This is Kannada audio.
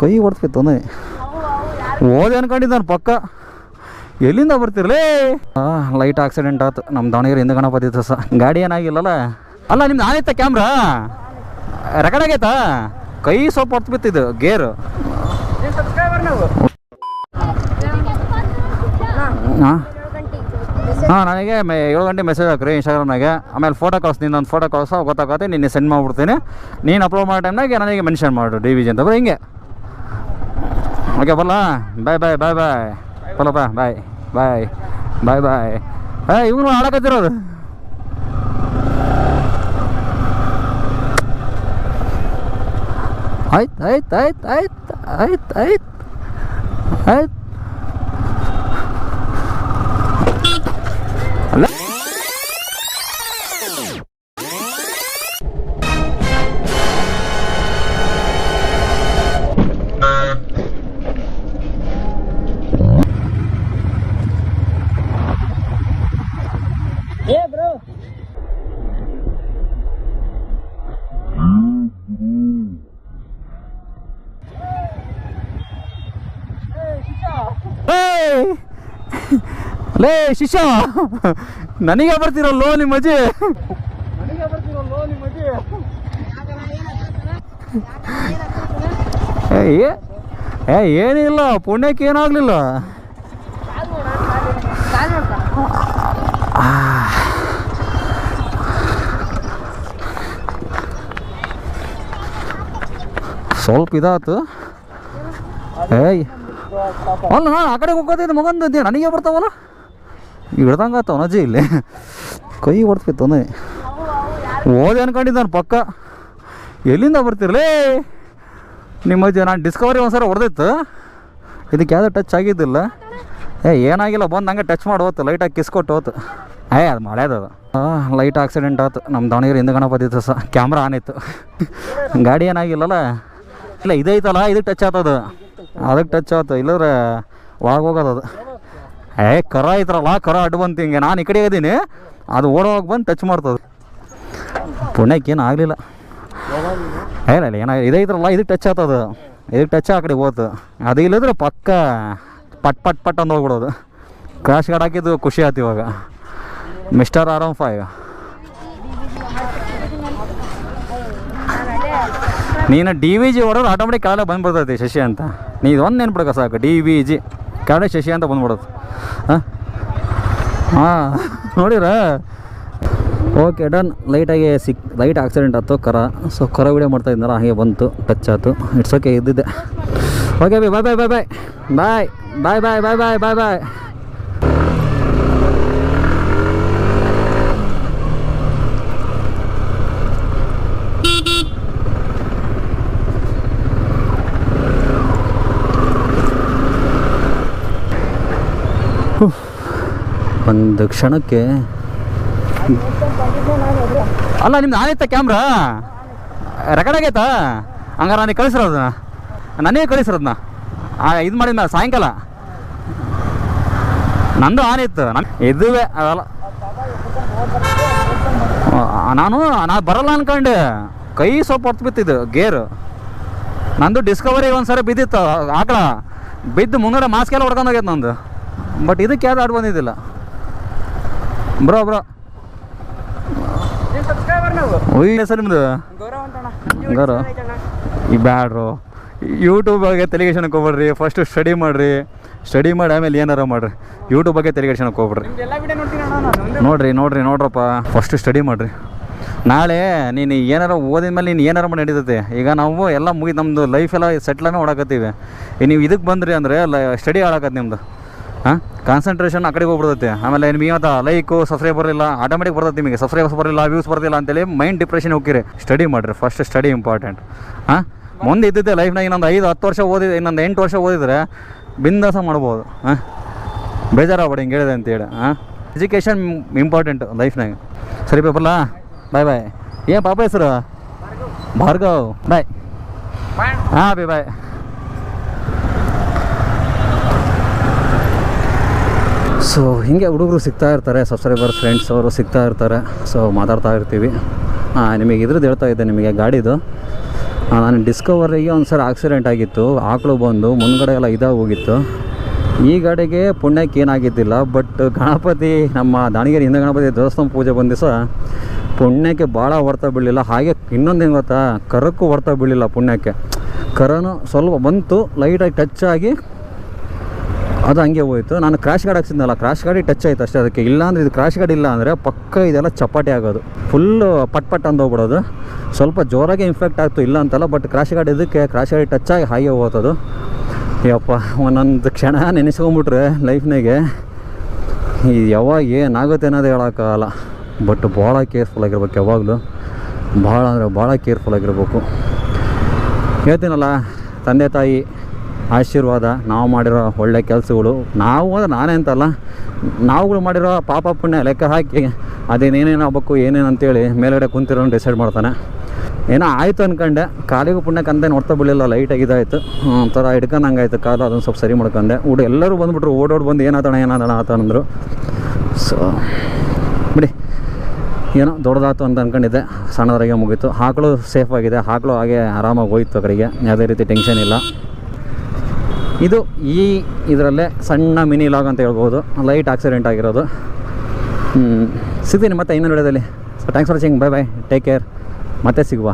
ಕೈ ಹೊಡ್ತಿತ್ತು ಓದಿ ಅನ್ಕೊಂಡಿದ್ದ ನಾನು ಪಕ್ಕ. ಎಲ್ಲಿಂದ ಬರ್ತಿರ್ಲೇ? ಲೈಟ್ ಆಕ್ಸಿಡೆಂಟ್ ಆಯ್ತು ನಮ್ಮ ದಾವಣಗೆರೆ ಹಿಂದೆ ಗಣಪತಿ ಸ ಗಾಡಿ ಏನಾಗಿಲ್ಲಲ್ಲ? ಅಲ್ಲ, ನಿಮ್ದು ಆನೈತ ಕ್ಯಾಮ್ರಾ ರೆಕಾರ್ಡ್ ಆಗೈತಾ? ಕೈ ಸ್ವಲ್ಪ ಹೊತ್ತು ಬಿತ್ತಿದ್ದು ಗೇರು ಹಾಂ. ಹಾಂ, ನನಗೆ ಮೆ ಏಳು ಗಂಟೆ ಮೆಸೇಜ್ ಹಾಕ್ರಿ ಇನ್ಸ್ಟಾಗ್ರಾಮ್ನಾಗೆ ಆಮೇಲೆ ಫೋಟೋ ಕಳಿಸ್ ನಿನ್ನೊಂದು ಫೋಟೋ ಕಳ್ಸೋ ಗೊತ್ತಾಗತ್ತೆ ನಿನ್ನೆ ಸೆಂಡ್ ಮಾಡಿಬಿಡ್ತೀನಿ. ನೀನು ಅಪ್ಲೋಡ್ ಮಾಡೋ ಟೈಮ್ನಾಗೆ ನನಗೆ ಮೆನ್ಷನ್ ಮಾಡು ಡಿ ವಿಜಿ ಅಂತ. ಬರೋ ಹಿಂಗೆ. ಓಕೆ ಬರಲ್ಲ ಬಾಯ್ ಬಾಯ್ ಬಾಯ್ ಬಾಯ್ ಬಲ್ಲ ಬಾ ಬಾಯ್ ಬಾಯ್ ಬಾಯ್ ಬಾಯ್ ಏ ಇವನು ಆಡಕತ್ತಿರೋದು ಆಯ್ತು ಆಯ್ತು ಆಯ್ತು ಆಯ್ತು ಆಯ್ತು ಆಯ್ತು ಆಯ್ತು ಲೇ ಶಿಷ್ಯ. ನನಗೆ ಬರ್ತಿರಲ್ಲೋ ನಿಮ್ಮ ಅಜ್ಜಿ. ಏ ಏನಿಲ್ಲ ಪುಣ್ಯಕ್ಕೆ ಏನಾಗಲಿಲ್ಲ. ಸ್ವಲ್ಪ ಇದಾತು. ಏಯ್. ಅಲ್ಲ, ನಾನು ಆ ಕಡೆ ಹೋಗೋದಿದ್ದು ಮಗಂದು ನನಗೆ ಬರ್ತಾವಲ್ಲ? ಹಿಡ್ದಂಗೆ ಆತ ಅಜ್ಜಿ ಇಲ್ಲಿ. ಕೈ ಹೊಡ್ತಿತ್ತು ಓದಿ ಅನ್ಕೊಂಡಿದ್ದ ನಾನು ಪಕ್ಕ. ಎಲ್ಲಿಂದ ಬರ್ತಿರ್ಲೇ ನಿಮ್ಮ ಅಜ್ಜಿ, ನಾನು ಡಿಸ್ಕವರಿ ಒಂದ್ಸಲ ಹೊಡೆದಿತ್ತು. ಇದಕ್ಕೆ ಯಾವುದೋ ಟಚ್ ಆಗಿದ್ದಿಲ್ಲ. ಏ, ಏನಾಗಿಲ್ಲ, ಬಂದು ಹಂಗೆ ಟಚ್ ಮಾಡಿ ಹೋತು. ಲೈಟಾಗಿ ಕಿಸ್ಕೊಟ್ಟು ಹೋತು. ಏ, ಅದು ಮಳೆದದು ಅದು ಲೈಟ್ ಆಕ್ಸಿಡೆಂಟ್ ಆಯ್ತು ನಮ್ಮ ದಾವಣಗೆರೆ ಹಿಂದೆ ಗಣಪತಿ ಸಹ ಕ್ಯಾಮ್ರಾ ಇತ್ತು. ಗಾಡಿ ಏನಾಗಿಲ್ಲಲ್ಲ? ಇಲ್ಲ ಇದೈತಲ್ಲ ಇದಕ್ಕೆ ಟಚ್ ಆತದು? ಅದಕ್ಕೆ ಟಚ್ ಆಯ್ತು ಇಲ್ಲದ್ರೆ ಒಳಗೆ ಹೋಗೋದು ಅದು. ಏ, ಕರ ಐತ್ರಲ್ಲ ಕರ ಅಡ್ಡು ಬಂತು ಹಿಂಗೆ. ನಾನು ಈ ಕಡೆ ಇದ್ದೀನಿ ಅದು ಓಡೋಗಿ ಬಂದು ಟಚ್ ಮಾಡ್ತದೆ ಪುಣ್ಯಕ್ಕೇನು ಆಗಲಿಲ್ಲ. ಇಲ್ಲ ಇಲ್ಲ ಇದೇ ಇದೈತ್ರಲ್ಲ ಇದಕ್ಕೆ ಟಚ್ ಆಗ್ತದ ಇದಕ್ಕೆ ಟಚ್ ಆ ಕಡೆ ಹೋತು. ಅದು ಇಲ್ಲದ್ರೆ ಪಕ್ಕ ಪಟ್ ಪಟ್ ಪಟ್ ಅಂತ ಹೋಗ್ಬಿಡೋದು. ಕ್ರಾಶ್ ಗಾರ್ಡ್ ಹಾಕಿದ್ದು ಖುಷಿ ಆಯ್ತು ಇವಾಗ. ಮಿಸ್ಟರ್ ಆರಾಮ್ ಫೈವ್ ನೀನು ಡಿ ವಿ ಜಿ ಹೊಡೋದು ಆಟೋಮೆಟಿಕ್ ಕೆಳಗಡೆ ಬಂದ್ಬಿಡ್ತೈತಿ ಶಶಿ ಅಂತ. ನೀ ಇದೊಂದು ನೆನ್ಬಿಡಕ ಸಾಕು ಡಿ ವಿ ಜಿ ಕೆಳಗಡೆ ಶಶಿ ಅಂತ ಬಂದ್ಬಿಡೋದು. ಹಾಂ? ಹಾಂ, ನೋಡಿರ? ಓಕೆ ಡನ್ ಲೈಟಾಗಿ ಸಿಕ್ ಲೈಟ್ ಆಕ್ಸಿಡೆಂಟ್ ಆಯ್ತು, ಕರ. ಸೊ ಕರ ವಿಡಿಯೋ ಮಾಡ್ತಾ ಇದ್ದಾರೆ ಹಾಗೆ ಬಂತು ಟಚ್ ಆಯಿತು ಇಟ್ಸ್ ಓಕೆ ಇದ್ದಿದ್ದೆ. Okay B bye bye bye bye bye bye bye bye bye bye bye ಒಂದು ಕ್ಷಣಕ್ಕೆ ಅಲ್ಲ, ನಿಮ್ದು ಆನೈತ ಕ್ಯಾಮ್ರಾ ರೆಕಾರ್ಡ್ ಆಗೈತಾ? ಹಂಗಾರೆ ನನಗೆ ಕಳಿಸಿರೋದನ್ನ ನನಗೆ ಕಳಿಸಿರೋದನ್ನ ಇದು ಮಾಡಿದ ಸಾಯಂಕಾಲ. ನಂದು ಆನೆ ಇತ್ತು. ನನ್ ಇದುವೆ, ಅದಲ್ಲ. ನಾನು ನಾನು ಬರಲ್ಲ ಅನ್ಕೊಂಡೆ. ಕೈ ಸ್ವಲ್ಪ ಹೊತ್ತು ಬಿತ್ತಿದ್ದು, ಗೇರು. ನಂದು ಡಿಸ್ಕವರಿ ಒಂದ್ಸರಿ ಬಿದ್ದಿತ್ತು ಆಕಳ. ಬಿದ್ದು ಮುಂಗಡೆ ಮಾಸ್ಕೆಲ್ಲ ಎಲ್ಲ ಹೊಡ್ಕೊಂಡು ಹೋಗ್ಯದ ನಂದು. ಬಟ್ ಇದಕ್ಕೆ ಯಾವ್ದು ಆಡ್ ಬಂದಿದ್ದಿಲ್ಲ. Bro bro. ಒಳ್ಳೆ ನಿಮ್ದು? ಗೌರವ ಈ ಬ್ಯಾಡ್ರು. ಯೂಟ್ಯೂಬ್ ಬಗ್ಗೆ ತೆಲಿಗೇಷನ್ಗೆ ಹೋಗ್ಬೇಡ್ರಿ. ಫಸ್ಟ್ ಸ್ಟಡಿ ಮಾಡಿರಿ. ಸ್ಟಡಿ ಮಾಡಿ ಆಮೇಲೆ ಏನಾರ ಮಾಡಿರಿ. ಯೂಟ್ಯೂಬ್ ಬಗ್ಗೆ ತೆಲಿಗೇಷನ್ಗೆ ಹೋಗ್ಬೇಡ್ರಿ. ನೋಡ್ರಿ ನೋಡ್ರಿ ನೋಡ್ರಪ್ಪ. ಫಸ್ಟ್ ಸ್ಟಡಿ ಮಾಡಿರಿ. ನಾಳೆ ನೀನು ಏನಾರ ಓದಿದ ಮೇಲೆ ನೀನು ಏನಾರ ಮಾಡಿ ನಡೀತೈತೆ. ಈಗ ನಾವು ಎಲ್ಲ ಮುಗಿ ನಮ್ಮದು ಲೈಫ್ ಎಲ್ಲ ಸೆಟ್ಲನೇ ಓಡಾಕತ್ತೀವಿ. ನೀವು ಇದಕ್ಕೆ ಬಂದ್ರಿ ಅಂದರೆ ಸ್ಟಡಿ ಹಾಳಾಕತ್ತೆ ನಿಮ್ಮದು ಹಾಂ? ಕಾನ್ಸಂಟ್ರೇಷನ್ ಆ ಕಡೆಗೆ ಹೋಗ್ಬಿಡ್ತೈತೆ. ಆಮೇಲೆ ನಿಮಗೆ ಇವತ್ತು ಲೈಕು ಸಬ್ಸ್ಕ್ರೈಬ್ ಬರಲಿಲ್ಲ. ಆಟೋಮೆಟಿಕ್ ಬರ್ತೈತೆ ನಿಮಗೆ. ಸಬ್ಸ್ಕ್ರೈಬರ್ಸ್ ಬರಲಿಲ್ಲ ವ್ಯೂಸ್ ಬರ್ತಿಲ್ಲ ಅಂತೇಳಿ ಮೈಂಡ್ ಡಿಪ್ರೆಷನ್ ಹೋಗಿರಿ ಸ್ಟಡಿ ಮಾಡಿರಿ. ಫಸ್ಟ್ ಸ್ಟಡಿ ಇಂಪಾರ್ಟೆಂಟ್ ಹಾಂ ಮುಂದೆ ಇದ್ದಿದ್ದೆ ಲೈಫ್ನಾಗ ಇನ್ನೊಂದು ಐದು ಹತ್ತು ವರ್ಷ ಓದಿ ಇನ್ನೊಂದು ಎಂಟು ವರ್ಷ ಓದಿದ್ರೆ ಬಿಂದಾಸ ಮಾಡ್ಬೋದು. ಹಾಂ ಬೇಜಾರಾಗ್ಬೇಡಿ ಹಿಂಗೆ ಹೇಳಿದೆ ಅಂತೇಳಿ. ಹಾಂ ಎಜುಕೇಷನ್ ಇಂಪಾರ್ಟೆಂಟ್ ಲೈಫ್ನಾಗ ಸರಿ ಪೇಪರ್ಲಾ ಬಾಯ್ ಬಾಯ್ ಏನು ಪಾಪ ಹೆಸರು? ಭಾರ್ಗವ್. ಬಾಯ್ ಹಾಂ ಬಿ ಬಾಯ್ ಸೊ ಹೀಗೆ ಹುಡುಗರು ಸಿಗ್ತಾ ಇರ್ತಾರೆ ಸಬ್ಸ್ಕ್ರೈಬರ್ ಫ್ರೆಂಡ್ಸ್ ಅವರು ಸಿಗ್ತಾ ಇರ್ತಾರೆ. ಸೊ ಮಾತಾಡ್ತಾ ಇರ್ತೀವಿ. ನಿಮಗೆ ಇದ್ರದ್ದು ಹೇಳ್ತಾ ಇದ್ದೆ ನಿಮಗೆ ಗಾಡಿದು. ನಾನು ಡಿಸ್ಕವರಿಗೆ ಒಂದು ಸಲ ಆಕ್ಸಿಡೆಂಟ್ ಆಗಿತ್ತು. ಆಕಳು ಬಂದು ಮುಂದ್ಗಡೆ ಎಲ್ಲ ಇದಾಗಿ ಹೋಗಿತ್ತು. ಈ ಗಾಡಿಗೆ ಪುಣ್ಯಕ್ಕೆ ಏನಾಗಿದ್ದಿಲ್ಲ ಬಟ್ ಗಣಪತಿ, ನಮ್ಮ ದಾವಣಗೆರೆ ಹಿಂದೆ ಗಣಪತಿ ದೇವಸ್ಥಾನ ಪೂಜೆ ಬಂದ ದಿವಸ ಪುಣ್ಯಕ್ಕೆ ಭಾಳ ಹೊರತ ಬೀಳಲಿಲ್ಲ ಹಾಗೆ ಇನ್ನೊಂದು ಏನು ಗೊತ್ತಾ, ಕರಕ್ಕೂ ಹೊರತ ಬೀಳಿಲ್ಲ ಪುಣ್ಯಕ್ಕೆ. ಕರನು ಸ್ವಲ್ಪ ಬಂತು ಲೈಟಾಗಿ ಟಚ್ ಆಗಿ ಅದು ಹಂಗೆ ಹೋಯ್ತು. ನಾನು ಕ್ರಾಶ್ ಗಾಡಿ ಹಾಕ್ಸಿದ್ನಲ್ಲ ಕ್ರಾಶ್ ಗಾಡಿ ಟಚ್ ಆಯ್ತು ಅಷ್ಟೇ ಅದಕ್ಕೆ. ಇಲ್ಲ ಇದು ಕ್ರಾಶ್ ಗಾಡಿ ಇಲ್ಲ ಅಂದರೆ ಪಕ್ಕ ಇದೆಲ್ಲ ಚಪಾಟಿ ಆಗೋದು. ಫುಲ್ಲು ಪಟ್ ಪಟ್ ಅಂತ ಹೋಗ್ಬಿಡೋದು. ಸ್ವಲ್ಪ ಜೋರಾಗಿ ಇನ್ಫೆಕ್ಟ್ ಆಗ್ತು ಇಲ್ಲ ಅಂತಲ್ಲ ಬಟ್ ಕ್ರಾಶ್ ಗಾಡಿ ಇದಕ್ಕೆ ಕ್ರಾಶ್ ಗಾಡಿ ಟಚ್ ಆಗಿ ಹಾಗೆ ಹೋಗ್ತದು. ಯಪ್ಪ, ಒಂದೊಂದು ಕ್ಷಣ ನೆನೆಸ್ಕೊಂಬಿಟ್ರೆ ಲೈಫ್ನಾಗೆ ಯಾವಾಗ ಏನಾಗುತ್ತೆ ಅನ್ನೋದು ಹೇಳೋಕ್ಕಾಗಲ್ಲ. ಬಟ್ ಭಾಳ ಕೇರ್ಫುಲ್ ಆಗಿರ್ಬೇಕು ಯಾವಾಗಲೂ. ಭಾಳ ಅಂದರೆ ಭಾಳ ಕೇರ್ಫುಲ್ ಆಗಿರ್ಬೇಕು. ಹೇಳ್ತೀನಲ್ಲ, ತಂದೆ ತಾಯಿ. ಆಶೀರ್ವಾದ, ನಾವು ಮಾಡಿರೋ ಒಳ್ಳೆ ಕೆಲಸಗಳು. ನಾವು ಅಂದ್ರೆ ನಾನೇ ಅಂತಲ್ಲ, ನಾವುಗಳು ಮಾಡಿರೋ ಪಾಪ ಪುಣ್ಯ ಲೆಕ್ಕ ಹಾಕಿ ಅದೇನೇನೇನು ಆಗ್ಬೇಕು ಏನೇನು ಅಂತೇಳಿ ಮೇಲ್ಗಡೆ ಕುಂತಿರೋ ಡಿಸೈಡ್ ಮಾಡ್ತಾನೆ. ಏನೋ ಆಯಿತು ಅಂದ್ಕೊಂಡೆ ಕಾಲಿಗೂ ಕಂದೆ ನೋಡ್ತಾ ಬಿಡಲಿಲ್ಲ ಲೈಟಾಗಿ ಇದಾಯಿತು. ಒಂಥರ ಹಿಡ್ಕೊಂಡಂಗಾಯ್ತು, ಕಾಲು ಅದನ್ನು ಸ್ವಲ್ಪ ಸರಿ ಮಾಡ್ಕೊಂಡೆ. ಊಟ ಎಲ್ಲರೂ ಬಂದುಬಿಟ್ರು, ಓಡೋಡ್ ಬಂದು ಏನಾತಣ ಏನಾದಣ ಆತ ಅಂದರು. ಸೊ ಬಿಡಿ. ಏನೋ ದೊಡ್ಡದಾತು ಅಂತ ಅಂದ್ಕೊಂಡಿದ್ದೆ ಸಣ್ಣದ್ರಾಗೆ ಮುಗೀತು. ಹಾಕಳು ಸೇಫ್ ಆಗಿದೆ ಆಕಳು ಹಾಗೆ ಆರಾಮಾಗಿ ಹೋಯ್ತು ಕಡೆಗೆ ಯಾವುದೇ ರೀತಿ ಟೆನ್ಷನ್ ಇಲ್ಲ. ಇದು ಈ ಇದರಲ್ಲೇ ಸಣ್ಣ ಮಿನಿ ಲಾಗ್ ಅಂತ ಹೇಳ್ಬೋದು. ಲೈಟ್ ಆಕ್ಸಿಡೆಂಟ್ ಆಗಿರೋದು. ಸಿಗ್ತೀನಿ ಮತ್ತೆ ಇನ್ನೊಂದು ವಿಡಿಯೋದಲ್ಲಿ. So thanks for watching bye bye take care ಮತ್ತೆ ಸಿಗುವ.